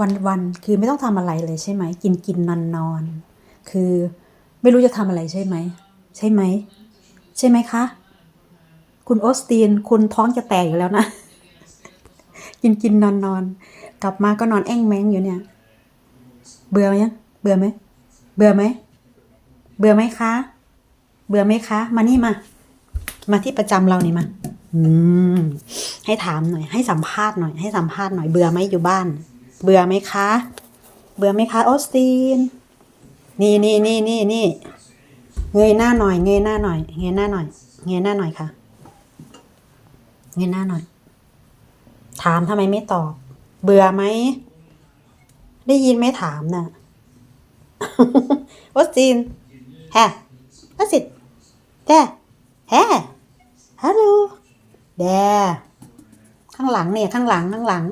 วันวันคือไม่ต้องทำอะไรเลยใช่ไหม กินกินนอนนอนคือไม่รู้จะทำอะไรใช่ไหม ใช่ไหม ใช่ไหมคะ คุณโอสตีน คุณท้องจะแตกอยู่แล้วนะ กินกินนอนนอนกลับมาก็นอนแอ่งแมงอยู่เนี่ย เบื่อไหมยังเบื่อไหม เบื่อไหม เบื่อไหมคะ เบื่อไหมคะ มานี่มา มาที่ประจำเรานี่มา อืม ให้ถามหน่อย ให้สัมภาษณ์หน่อย ให้สัมภาษณ์หน่อย เบื่อไหมอยู่บ้าน เบื่อไหมคะ เบื่อไหมคะออสติน นี่นี่นี่นี่นี่เงยหน้าหน่อย เงยหน้าหน่อย เงยหน้าหน่อย เงยหน้าหน่อยค่ะ เงยหน้าหน่อย ถามทำไมไม่ตอบ เบื่อไหม ได้ยินไหมถามน่ะออสตินแฮะออสตินแดแฮฮัลโหลแดข้างหลังเนี่ย ข้างหลังข้างหลัง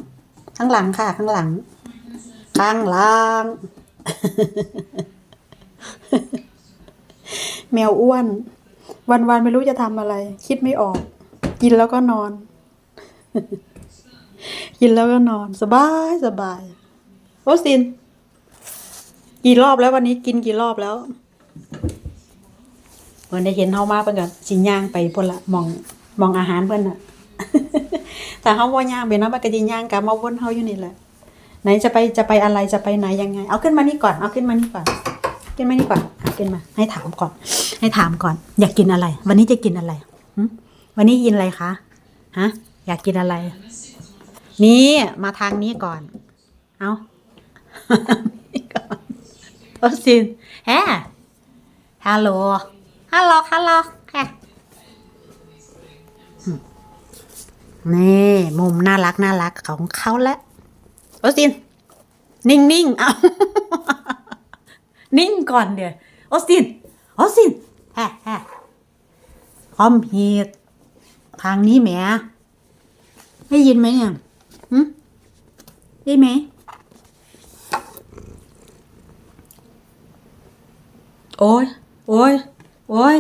ข้างหลังค่ะ ข้างหลัง ข้างหลัง แมวอ้วนวันวันๆไม่รู้จะทำอะไร คิดไม่ออก กินแล้วก็นอน กินแล้วก็นอน สบายสบายโอซิน กี่รอบแล้ววันนี้กินกี่รอบแล้ววันได้เห็นเฮามาเพิ่นก็สิย่างไปพ่นละมองมองอาหารเพิ่นน่ะ แต่เฮาบ่ย่างไปเนาะมันก็สิย่างกลับมาวนเฮาอยู่นี่แหละ ไหนจะไปจะไปอะไรจะไปไหนยังไง เอาขึ้นมานี่ก่อนเอาขึ้นมานี่ก่อนขึ้นมานี่ก่อนเอาขึ้นมา ให้ถามก่อน ให้ถามก่อน อยากกินอะไร วันนี้จะกินอะไรหึวันนี้กินอะไรคะฮะ อยากกินอะไร นี่มาทางนี้ก่อน เอานี่ก่อนโอซินแฮฮัลโหลฮัลโหลฮัลโหลแฮ นี่มุมน่ารักน่ารักของเขาแล้วโอสติน นิ่งนิ่งเอา นิ่งก่อนเดี๋ยวโอสตินโอสตินแฮ่แฮ่คอมฮีดทางนี้แหมได้ยินไหมเนี่ยหึได้ไหมโอ้ย โอ้ย โอ้ย